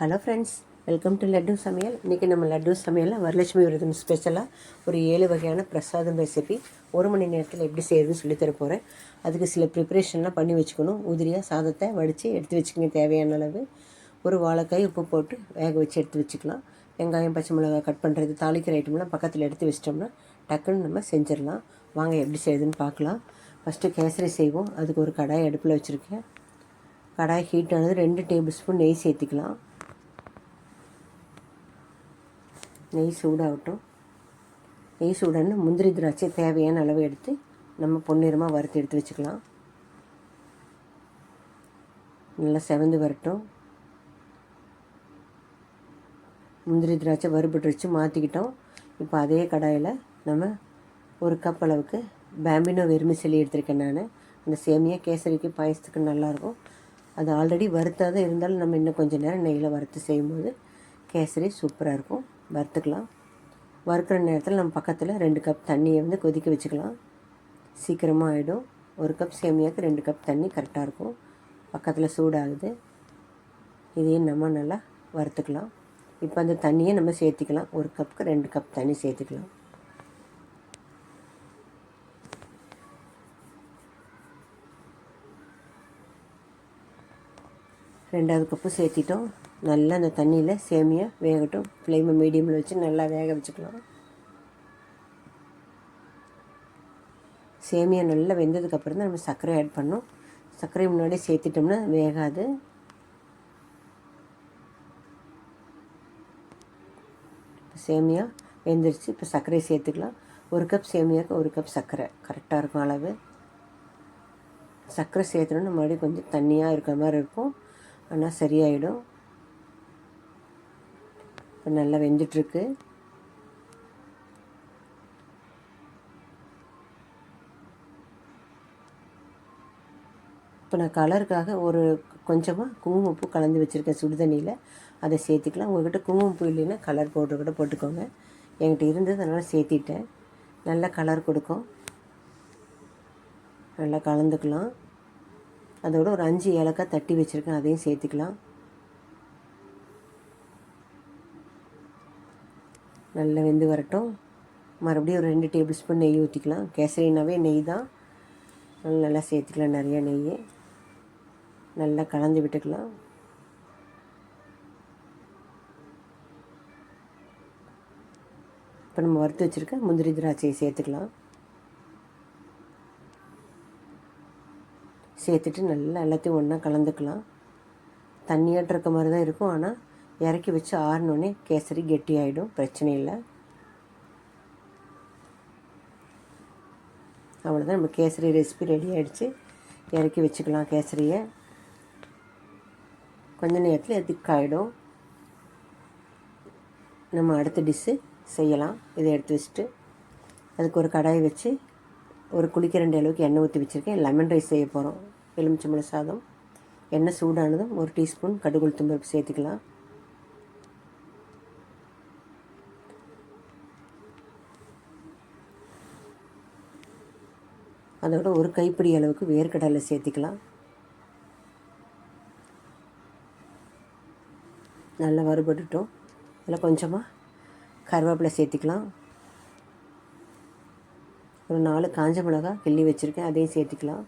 Hello friends welcome to Laddu சமையல் இன்றைக்கி நம்ம லட்டு சமையலில் வரலட்சுமி விரதம் ஸ்பெஷலாக ஒரு ஏழு வகையான பிரசாதம் ரெசிபி ஒரு மணி நேரத்தில் எப்படி செய்யறதுன்னு சொல்லித் போகிறேன் அதுக்கு சில ப்ரிப்பரேஷன்லாம் பண்ணி வச்சுக்கணும். உதிரியாக சாதத்தை வடித்து எடுத்து வச்சுக்கோங்க தேவையான அளவு. ஒரு வாழைக்காய் உப்பு போட்டு வேக வச்சு எடுத்து வச்சுக்கலாம். வெங்காயம் பச்சை மிளகாய் கட் பண்ணுறது தாளிக்கிற ஐட்டம்லாம் பக்கத்தில் எடுத்து வச்சிட்டோம்னா டக்குன்னு நம்ம செஞ்சிடலாம். வாங்க எப்படி செய்யுதுன்னு பார்க்கலாம். ஃபஸ்ட்டு கேசரி செய்வோம். அதுக்கு ஒரு கடாய் அடுப்பில் வச்சுருக்கேன். கடாய் ஹீட் ஆனது ரெண்டு டேபிள் ஸ்பூன் நெய் சேர்த்திக்கலாம். நெய் சூடாகட்டும். நெய் சூடான முந்திரி திராட்சை தேவையான அளவு எடுத்து நம்ம பொன்னிறமாக வறுத்து எடுத்து வச்சுக்கலாம். நல்லா செவந்து வரட்டும். முந்திரி திராட்சை வறுபட்டுருச்சு மாற்றிக்கிட்டோம் இப்போ அதே கடாயில் நம்ம ஒரு கப் அளவுக்கு பேம்பினோ வெறுமிசலி எடுத்திருக்கேன் நான். அந்த சேமியா கேசரிக்கு பாயசத்துக்கு நல்லாயிருக்கும் அது ஆல்ரெடி வறுத்தாத இருந்தாலும் நம்ம இன்னும் கொஞ்சம் நேரம் நெய்யில் வறுத்து செய்யும்போது கேசரி சூப்பராக இருக்கும். வறுத்துக்கலாம். வறுக்கிற நேரத்தில் நம்ம பக்கத்தில் ரெண்டு கப் தண்ணியை வந்து கொதிக்க வச்சுக்கலாம். சீக்கிரமாக ஆகிடும் ஒரு கப் சேமியாவுக்கு ரெண்டு கப் தண்ணி கரெக்டாக இருக்கும். பக்கத்தில் சூடாகுது. இதையும் நம்ம நல்லா வறுத்துக்கலாம். இப்போ அந்த தண்ணியை நம்ம சேர்த்திக்கலாம். ஒரு கப்புக்கு ரெண்டு கப் தண்ணி சேர்த்துக்கலாம். ரெண்டாவது கப்பு சேர்த்திட்டோம். நல்லா அந்த தண்ணியில் சேமியா வேகட்டும். ஃப்ளேமை மீடியமில் வச்சு நல்லா வேக வச்சுக்கலாம். சேமியா நல்லா வெந்ததுக்கப்புறம் தான் நம்ம சர்க்கரை ஆட் பண்ணோம் சர்க்கரை முன்னாடி சேர்த்துட்டோம்னா வேகாது. சேமியா வெந்துருச்சு. இப்போ சர்க்கரையை சேர்த்துக்கலாம். ஒரு கப் சேமியாவுக்கு ஒரு கப் சர்க்கரை. கரெக்டாக இருக்கும் அளவு. சர்க்கரை சேர்த்துனோன்னா மறுபடியும் கொஞ்சம் தண்ணியாக இருக்கிற மாதிரி இருக்கும். ஆனால் சரியாயிடும். இப்போ நல்லா வெந்துட்டுருக்கு. இப்போ நான் கலருக்காக ஒரு கொஞ்சமாக குங்குமப்பூ கலந்து வச்சுருக்கேன் சுடுதண்ணியில். அதை சேர்த்துக்கலாம். உங்கள்கிட்ட குங்குமப்பூ இல்லைன்னா கலர் பவுடர் கூட போட்டுக்கோங்க. என்கிட்ட இருந்தது அதனால் சேர்த்திட்டேன். நல்லா கலர் கொடுக்கும். நல்லா கலந்துக்கலாம். அதோட ஒரு அஞ்சு ஏலக்காய் தட்டி வச்சுருக்கேன். அதையும் சேர்த்துக்கலாம். நல்லா வெந்து வரட்டும். மறுபடியும் ஒரு ரெண்டு டேபிள் ஸ்பூன் நெய் ஊற்றிக்கலாம் கேசரினாவே நெய் தான். நல்லா சேர்த்துக்கலாம் நிறையா நெய் நல்லா கலந்து விட்டுக்கலாம். இப்போ நம்ம வறுத்து வச்சுருக்க முந்திரி திராட்சையை சேர்த்துக்கலாம். சேர்த்துட்டு நல்லா எல்லாத்தையும் ஒன்றா கலந்துக்கலாம். தண்ணியாட்டு இருக்க மாதிரி தான் இருக்கும். ஆனால் இறக்கி வச்சு ஆறினோடனே கேசரி கெட்டி ஆகிடும் பிரச்சனை இல்லை. அவ்வளோதான் நம்ம கேசரி ரெசிபி ரெடி ஆகிடுச்சு இறக்கி வச்சுக்கலாம் கேசரியை. கொஞ்ச நேரத்தில் திக்காயிடும். நம்ம அடுத்த டிஷ்ஷு செய்யலாம். இதை எடுத்து வச்சுட்டு அதுக்கு ஒரு கடாய் வச்சு ஒரு குளிக்கிற ரெண்டு அளவுக்கு எண்ணெய் ஊற்றி வச்சுருக்கேன். லெமன் ரைஸ் செய்ய போகிறோம் எலுமிச்சம்பழ சாதம் எண்ணெய் சூடானதும் ஒரு டீஸ்பூன் கடுகுள் தும்பருப்பு சேர்த்துக்கலாம். அதோட ஒரு கைப்பிடி அளவுக்கு வேர்க்கடலை சேர்த்துக்கலாம். நல்லா வறுபட்டுட்டோம். இதில் கொஞ்சமாக கருவேப்பிலை சேர்த்துக்கலாம். ஒரு நாலு காஞ்ச மிளகா கிள்ளி வச்சுருக்கேன் அதையும் சேர்த்துக்கலாம்.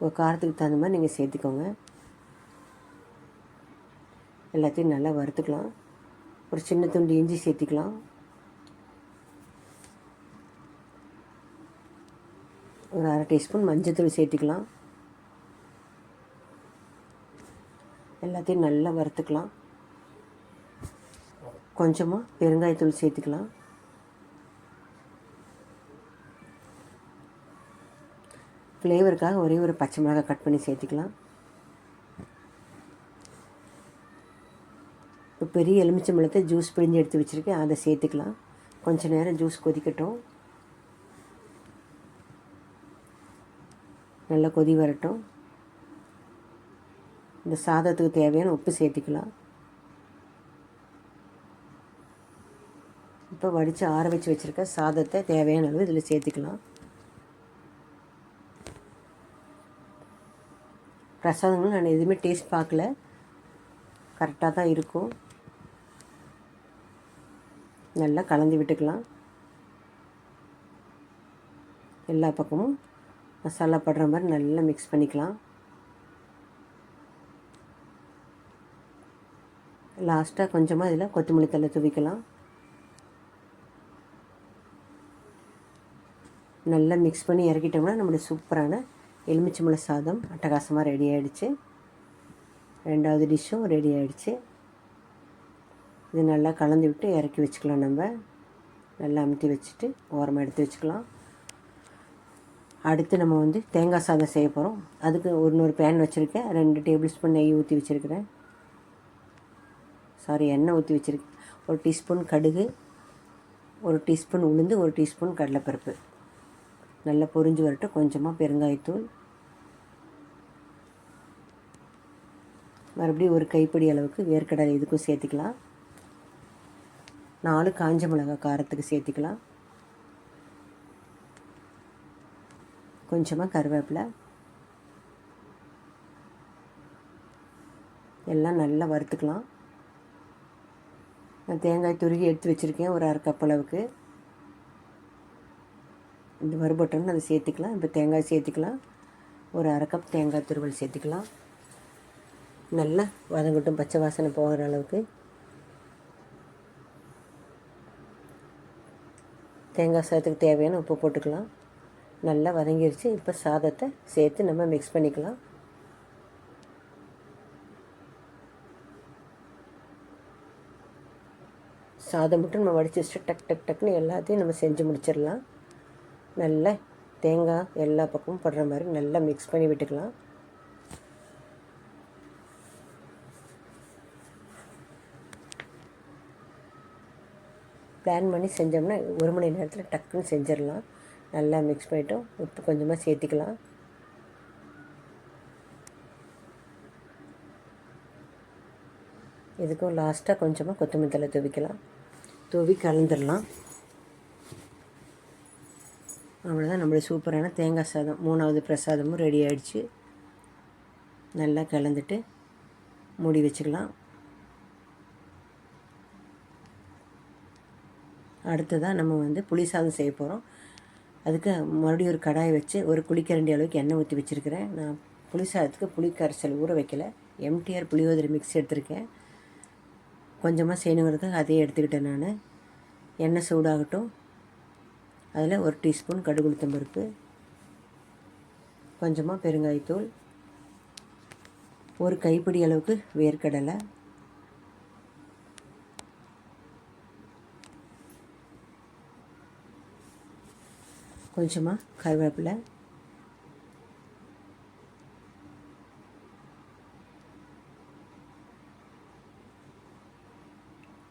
உங்கள் காரத்துக்கு தகுந்த மாதிரி நீங்கள் சேர்த்துக்கோங்க. எல்லாத்தையும் நல்லா வறுத்துக்கலாம். ஒரு சின்ன துண்டு இஞ்சி சேர்த்துக்கலாம். ஒரு அரை டீஸ்பூன் மஞ்சத்தூள் சேர்த்துக்கலாம். எல்லாத்தையும் நல்லா வறுத்துக்கலாம். கொஞ்சமாக பெருங்காயத்தூள் சேர்த்துக்கலாம். ஃப்ளேவருக்காக ஒரே ஒரு பச்சை மிளகாய் கட் பண்ணி சேர்த்துக்கலாம். இப்போ பெரிய எலுமிச்சம்பழத்தை ஜூஸ் பிழிஞ்சு எடுத்து வச்சுருக்கேன். அதை சேர்த்துக்கலாம். கொஞ்சம் நேரம் ஜூஸ் கொதிக்கட்டும். நல்லா கொதி வரட்டும். இந்த சாதத்துக்கு தேவையான உப்பு சேர்த்துக்கலாம். இப்போ வடித்து ஆற வச்சு வச்சுருக்க சாதத்தை தேவையான அளவு இதில் சேர்த்துக்கலாம். பிரசாதங்களும் நான் எதுவுமே டேஸ்ட் பார்க்கல. கரெக்டாக தான் இருக்கும். நல்லா கலந்து விட்டுக்கலாம். எல்லா பக்கமும் மசாலா படுற மாதிரி நல்லா மிக்ஸ் பண்ணிக்கலாம். லாஸ்ட்டாக கொஞ்சமாக இதில் கொத்தமல்லி தலை துவிக்கலாம். நல்லா மிக்ஸ் பண்ணி இறக்கிட்டோம்னா நம்மளுடைய சூப்பரான எலுமிச்சம்பழ சாதம் அட்டகாசமாக ரெடி ஆகிடுச்சு ரெண்டாவது டிஷ்ஷும் ரெடி ஆகிடுச்சு இது நல்லா கலந்து விட்டு இறக்கி வச்சுக்கலாம் நம்ம. நல்லா அமுத்தி வச்சுட்டு ஓரமாக எடுத்து வச்சுக்கலாம். அடுத்து நம்ம வந்து தேங்காய் சாதம் செய்ய போகிறோம் அதுக்கு ஒரு நூறு பேன் வச்சுருக்கேன். ரெண்டு டேபிள் ஸ்பூன் நெய் ஊற்றி வச்சுருக்கிறேன். சாரி எண்ணெய் ஊற்றி வச்சுருக்கேன். ஒரு டீஸ்பூன் கடுகு ஒரு டீஸ்பூன் உளுந்து ஒரு டீஸ்பூன் கடலைப்பருப்பு. நல்லா பொரிஞ்சு வரட்டும். கொஞ்சமாக பெருங்காயத்தூள். மறுபடியும் ஒரு கைப்பிடி அளவுக்கு வேர்க்கடலை இதுக்கும் சேர்த்துக்கலாம். நாலு காஞ்ச மிளகா காரத்துக்கு சேர்த்துக்கலாம். கொஞ்சமாக கருவேப்பிலை. எல்லாம் நல்லா வறுத்துக்கலாம். நான் தேங்காய் துருகி எடுத்து வச்சுருக்கேன். ஒரு அரை கப் அளவுக்கு. இந்த வறுபட்டோம்னு அதை சேர்த்துக்கலாம். இப்போ தேங்காய் சேர்த்துக்கலாம். ஒரு அரை கப் தேங்காய் துருவல் சேர்த்துக்கலாம். நல்லா வதங்கட்டும். பச்சை வாசனை போகிற அளவுக்கு. தேங்காய் சாதத்துக்கு தேவையான உப்பு போட்டுக்கலாம். நல்லா வதங்கிருச்சு. இப்போ சாதத்தை சேர்த்து நம்ம மிக்ஸ் பண்ணிக்கலாம். சாதம் மட்டும் நம்ம வடிச்சு வச்சுட்டு டக் டக் டக்குன்னு எல்லாத்தையும் நம்ம செஞ்சு முடிச்சிடலாம். நல்லா தேங்காய் எல்லா பக்கமும் படுற மாதிரி நல்லா மிக்ஸ் பண்ணி விட்டுக்கலாம். பிளான் பண்ணி செஞ்சோம்னா ஒரு மணி நேரத்தில் டக்குன்னு செஞ்சிடலாம். நல்லா மிக்ஸ் பண்ணிவிட்டோம் உப்பு கொஞ்சமாக சேர்த்திக்கலாம். இதுக்கும் லாஸ்ட்டாக கொஞ்சமாக கொத்தமல்லி தலை தூவிக்கலாம். தூவி கலந்துடலாம். அவ்வளோதான் நம்மளுடைய சூப்பரான தேங்காய் சாதம் மூணாவது பிரசாதமும் ரெடி ஆகிடுச்சு நல்லா கலந்துட்டு மூடி வச்சுக்கலாம் அடுத்ததாக நம்ம வந்து புளி சாதம் செய்ய போகிறோம் அதுக்கு மறுபடியும் ஒரு கடாயை வச்சு ஒரு குளிக்கரண்டி அளவுக்கு எண்ணெய் ஊற்றி வச்சுருக்கிறேன். நான் புளி சாதத்துக்கு புளி கரைசல் ஊற வைக்கல. எம்டிஆர் புளியோதரை மிக்ஸ் எடுத்திருக்கேன். கொஞ்சமாக செய்யணுங்கிறதுக்கு அதையே எடுத்துக்கிட்டேன் நான். எண்ணெய் சூடாகட்டும். அதில் ஒரு டீஸ்பூன் கடுகுளுத்தம் பருப்பு கொஞ்சமாக பெருங்காயத்தூள் ஒரு கைப்பிடி அளவுக்கு வேர்க்கடலை கொஞ்சமாக கருவேப்பிலை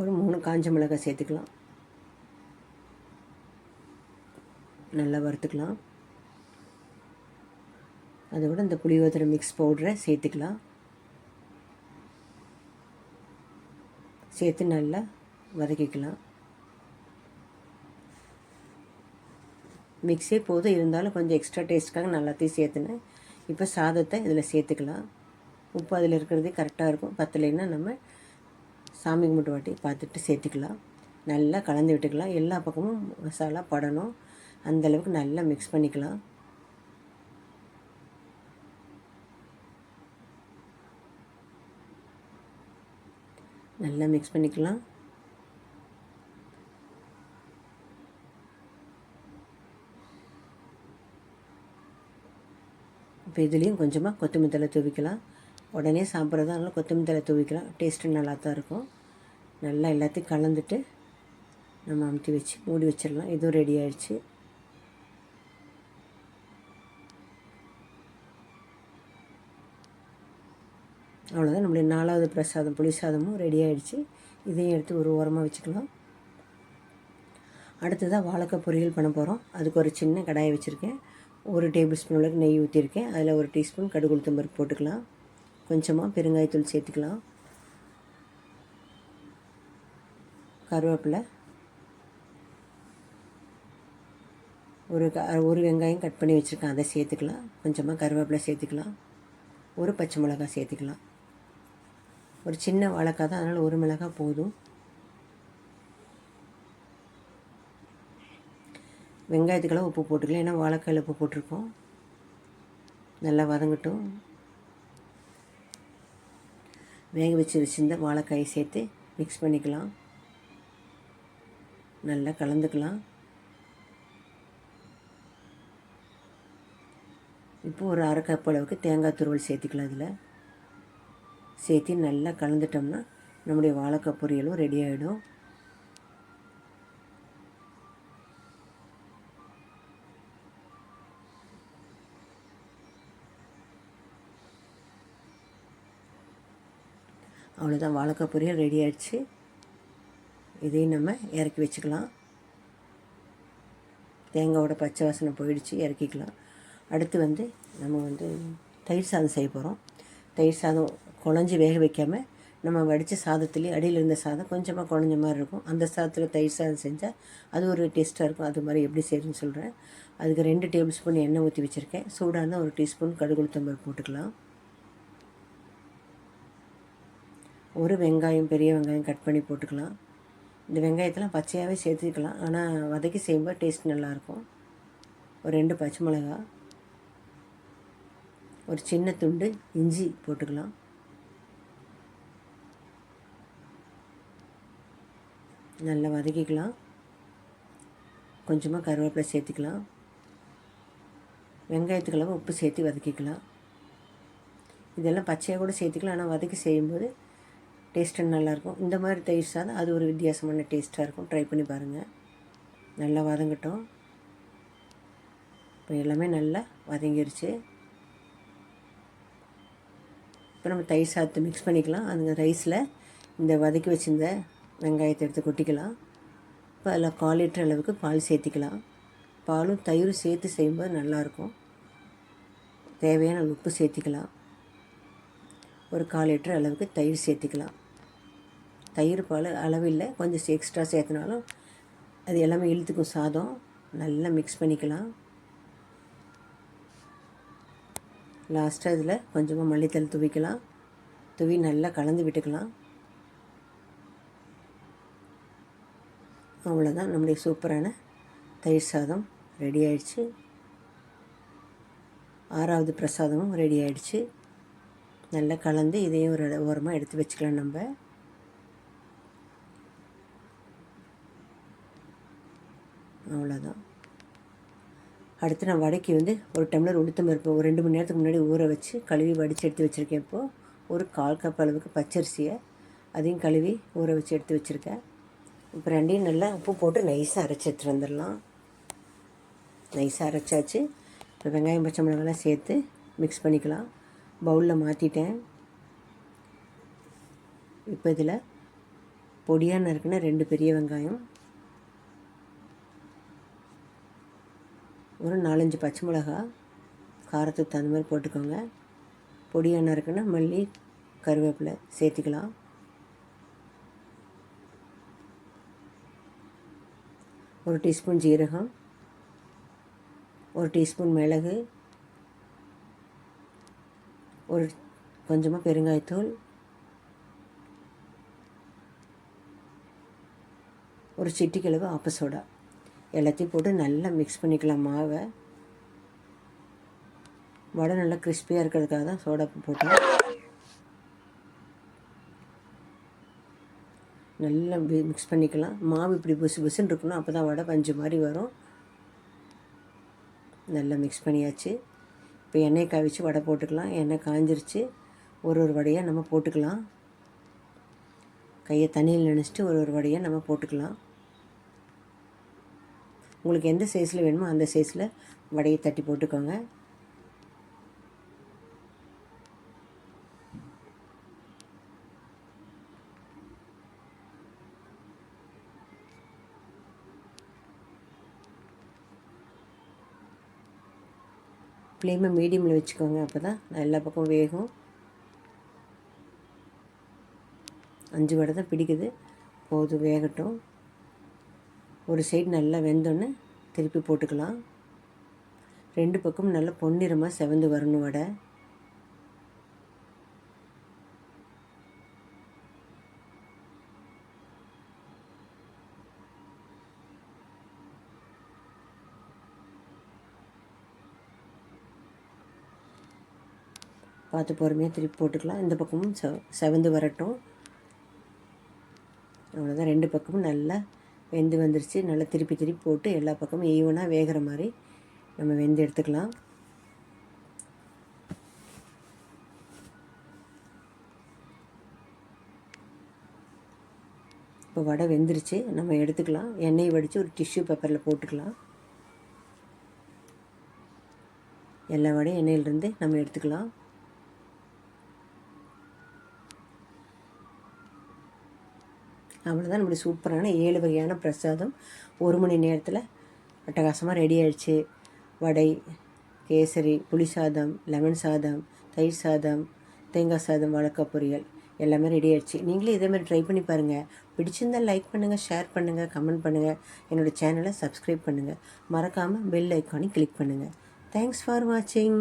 ஒரு மூணு காஞ்ச மிளகாய் சேர்த்துக்கலாம். நல்லா வறுத்துக்கலாம். அதோட இந்த புளியோதரை மிக்ஸ் பவுடரை சேர்த்துக்கலாம். சேர்த்து நல்லா வதக்கிக்கலாம். மிக்ஸே போதும். இருந்தாலும் கொஞ்சம் எக்ஸ்ட்ரா டேஸ்ட்டுக்காக நல்லாத்தையும் சேர்த்துனேன். இப்போ சாதத்தை இதில் சேர்த்துக்கலாம். உப்பு அதில் இருக்கிறதே கரெக்டாக இருக்கும். பத்தலைன்னா நம்ம சாமி கும்பிட்டு வாட்டி பார்த்துட்டு சேர்த்துக்கலாம். நல்லா கலந்து விட்டுக்கலாம். எல்லா பக்கமும் மசாலா படணும். அந்தளவுக்கு நல்லா மிக்ஸ் பண்ணிக்கலாம். நல்லா மிக்ஸ் பண்ணிக்கலாம். இப்போ இதுலேயும் கொஞ்சமாக கொத்தமல்லி தலை தூவிக்கலாம். உடனே சாப்பிட்றதா இருந்தாலும் கொத்தமல்லி தலை தூவிக்கலாம். டேஸ்ட்டு நல்லா தான் இருக்கும். நல்லா எல்லாத்தையும் கலந்துட்டு நம்ம அமுத்தி வச்சு மூடி வச்சிடலாம். இதுவும் ரெடி ஆகிடுச்சு அவ்வளோதான் நம்மளுடைய நாலாவது பிரசாதம் புளி சாதமும் ரெடி ஆகிடுச்சு இதையும் எடுத்து ஒரு ஓரமாக வச்சுக்கலாம். அடுத்ததாக வாழைக்காய் பொரியல் பண்ண போகிறோம் அதுக்கு ஒரு சின்ன கடாயை வச்சுருக்கேன். ஒரு டேபிள் ஸ்பூன் அளவுக்கு நெய் ஊற்றிருக்கேன் அதில் ஒரு டீஸ்பூன் கடுகு உளுத்தம்பருப்பு போட்டுக்கலாம். கொஞ்சமாக பெருங்காயத்தூள் சேர்த்துக்கலாம். கருவேப்பிலை. ஒரு க ஒரு வெங்காயம் கட் பண்ணி வச்சுருக்கேன். அதை சேர்த்துக்கலாம். கொஞ்சமாக கருவேப்பிலை சேர்த்துக்கலாம். ஒரு பச்சை மிளகாய் சேர்த்துக்கலாம். ஒரு சின்ன வாழைக்காய் தான். அதனால் ஒரு மிளகாய் போதும். வெங்காயத்துக்கெல்லாம் உப்பு போட்டுக்கலாம். ஏன்னா வாழைக்காயில் உப்பு போட்டிருக்கோம். நல்லா வதங்கட்டும். வேக வச்சு வச்சுருந்த வாழைக்காயை சேர்த்து மிக்ஸ் பண்ணிக்கலாம். நல்லா கலந்துக்கலாம். இப்போ ஒரு அரை கப் அளவுக்கு தேங்காய் துருவல் சேர்த்துக்கலாம் அதில் சேர்த்து நல்லா கலந்துட்டோம்னா நம்முடைய வாழைக்காய் பொரியலும் ரெடி ஆகிடும் அவ்வளோதான் வாழைக்காய் பொரியல் ரெடி ஆயிடுச்சு. இதையும் நம்ம இறக்கி வச்சுக்கலாம். தேங்காவோட பச்சை வாசனை போயிடுச்சு இறக்கிக்கலாம். அடுத்து வந்து நம்ம வந்து தயிர் சாதம் செய்ய போகிறோம் தயிர் சாதம் குழஞ்சி வேக வைக்காமல் நம்ம வடித்த சாதத்துலேயே அடியில் இருந்த சாதம் கொஞ்சமாக குழஞ்ச மாதிரி இருக்கும். அந்த சாதத்தில் தயிர் சாதம் செஞ்சால் அது ஒரு டேஸ்ட்டாக இருக்கும். அது மாதிரி எப்படி செய்யணும்னு சொல்கிறேன் அதுக்கு ரெண்டு டேபிள் ஸ்பூன் எண்ணெய் ஊற்றி வச்சுருக்கேன். சூடாக இருந்தால் ஒரு டீஸ்பூன் கடுகுளுத்தம்பருப்பு போட்டுக்கலாம். ஒரு வெங்காயம் பெரிய வெங்காயம் கட் பண்ணி போட்டுக்கலாம். இந்த வெங்காயத்தெல்லாம் பச்சையாகவே சேர்த்துக்கலாம். ஆனால் வதக்கி செய்யும்போது டேஸ்ட் நல்லாயிருக்கும் ஒரு ரெண்டு பச்சை மிளகா ஒரு சின்ன துண்டு இஞ்சி போட்டுக்கலாம். நல்லா வதக்கிக்கலாம். கொஞ்சமாக கருவேப்பிலை சேர்த்துக்கலாம். வெங்காயத்துக்கெல்லாம் உப்பு சேர்த்து வதக்கிக்கலாம். இதெல்லாம் பச்சையாக கூட சேர்த்துக்கலாம். ஆனால் வதக்கி செய்யும்போது டேஸ்ட்டு நல்லாயிருக்கும் இந்த மாதிரி தயிர் சாதம் அது ஒரு வித்தியாசமான டேஸ்ட்டாக இருக்கும். ட்ரை பண்ணி பாருங்கள் நல்லா வதங்கட்டும். இப்போ எல்லாமே நல்லா வதங்கிருச்சு. இப்போ நம்ம தயிர் சாத்து மிக்ஸ் பண்ணிக்கலாம். அந்த ரைஸில் இந்த வதக்கி வச்சுருந்த வெங்காயத்தை எடுத்து கொட்டிக்கலாம். இப்போ அதில் கால் லிட்டர் அளவுக்கு பால் சேர்த்திக்கலாம். பாலும் தயிரும் சேர்த்து செய்யும்போது நல்லாயிருக்கும். தேவையான உப்பு சேர்த்திக்கலாம். ஒரு கால் லிட்டர் அளவுக்கு தயிர் சேர்த்திக்கலாம். தயிர் பால் அளவில்லை. கொஞ்சம் எக்ஸ்ட்ரா சேர்த்துனாலும் அது எல்லாமே இழுத்துக்கும் சாதம். நல்லா மிக்ஸ் பண்ணிக்கலாம். லாஸ்ட்டாக இதில் கொஞ்சமாக மல்லித்தலை துவிக்கலாம். துவி நல்லா கலந்து விட்டுக்கலாம். அவ்வளோதான் நம்முடைய சூப்பரான தயிர் சாதம் ரெடி ஆயிடுச்சு. ஆறாவது பிரசாதமும் ரெடி ஆயிடுச்சு. நல்லா கலந்து இதையும் ஒரு ஓரமாக எடுத்து வச்சுக்கலாம் நம்ம. அவ்வளோதான் அடுத்து நான் வடைக்கு வந்து ஒரு டம்ளர் உளுத்தம் பருப்பு ஒரு ரெண்டு மணி நேரத்துக்கு முன்னாடி ஊற வச்சு கழுவி வடித்து எடுத்து வச்சுருக்கேன் இப்போது ஒரு கால் கப் அளவுக்கு பச்சரிசியை அதையும் கழுவி ஊற வச்சு எடுத்து வச்சுருக்கேன். இப்போ ரெண்டையும் நல்லா உப்பு போட்டு நைஸாக அரைச்சி எடுத்துகிட்டு வந்துடலாம். நைஸாக அரைச்சாச்சு. இப்போ வெங்காயம் பச்சை மிளகாலாம் சேர்த்து மிக்ஸ் பண்ணிக்கலாம். பவுலில் மாற்றிட்டேன் இப்போ இதில் பொடியாக நறுக்குன்னா ரெண்டு பெரிய வெங்காயம் ஒரு நாலஞ்சு பச்சை மிளகா காரத்துக்கு தகுந்த மாதிரி போட்டுக்கோங்க. பொடியான இருக்குன்னா மல்லி கருவேப்பிலை சேர்த்துக்கலாம். ஒரு டீஸ்பூன் ஜீரகம் ஒரு டீஸ்பூன் மிளகு ஒரு கொஞ்சமாக பெருங்காயத்தூள் ஒரு சிட்டிக்கிழவு ஆப்ப சோடா. எல்லாத்தையும் போட்டு நல்லா மிக்ஸ் பண்ணிக்கலாம் மாவை. வடை நல்லா கிறிஸ்பியாக இருக்கிறதுக்காக தான் சோடா போட்டோம் நல்லா மிக்ஸ் பண்ணிக்கலாம். மாவு இப்படி புசு புசுன்னு இருக்கணும் அப்போ தான் வடை பஞ்சு மாதிரி வரும். நல்லா மிக்ஸ் பண்ணியாச்சு. இப்போ எண்ணெய் காய்ச்சி வடை போட்டுக்கலாம். எண்ணெய் காஞ்சிருச்சு. ஒரு ஒரு வடையாக நம்ம போட்டுக்கலாம். கையை தண்ணியில் நினச்சிட்டு ஒரு ஒரு வடையாக நம்ம போட்டுக்கலாம். உங்களுக்கு எந்த சைஸில் வேணுமோ அந்த சைஸில் வடையை தட்டி போட்டுக்கோங்க. ஃப்ளேமை மீடியமில் வச்சுக்கோங்க. அப்போ தான் எல்லா பக்கம் வேகும். அஞ்சு வடை தான் பிடிக்குது. போதும் வேகட்டும். ஒரு சைடு நல்லா வெந்தோடனே திருப்பி போட்டுக்கலாம். ரெண்டு பக்கமும் நல்லா பொன்னிறமாக செவந்து வரணும் வடை. பார்த்து பொறுமையாக திருப்பி போட்டுக்கலாம். இந்த பக்கமும் செவந்து வரட்டும். அவ்வளோதான் ரெண்டு பக்கமும் நல்லா வெந்து வந்துருச்சு. நல்லா திருப்பி திருப்பி போட்டு எல்லா பக்கமும் ஈவனாக வேகிற மாதிரி நம்ம வெந்து எடுத்துக்கலாம். இப்போ வடை வெந்துருச்சு. நம்ம எடுத்துக்கலாம். எண்ணெய் வடித்து ஒரு டிஷ்யூ பேப்பரில் போட்டுக்கலாம். எல்லா வடையும் எண்ணெயிலிருந்து நம்ம எடுத்துக்கலாம். அவ்வளோதான் நம்மளுடைய சூப்பரான ஏழு வகையான பிரசாதம் ஒரு மணி நேரத்தில் அட்டகாசமாக ரெடி ஆயிடுச்சு. வடை கேசரி புளி சாதம் லெமன் சாதம் தயிர் சாதம் தேங்காய் சாதம் வாழைக்காய் பொரியல் எல்லாமே ரெடி ஆயிடுச்சு. நீங்களே இதேமாதிரி ட்ரை பண்ணி பாருங்கள் பிடிச்சிருந்தால் லைக் பண்ணுங்கள் ஷேர் பண்ணுங்கள் கமெண்ட் பண்ணுங்கள் என்னோடய சேனலை சப்ஸ்கிரைப் பண்ணுங்கள் மறக்காமல் பெல் ஐக்கானையும் கிளிக் பண்ணுங்கள் தேங்க்ஸ் ஃபார் வாட்சிங்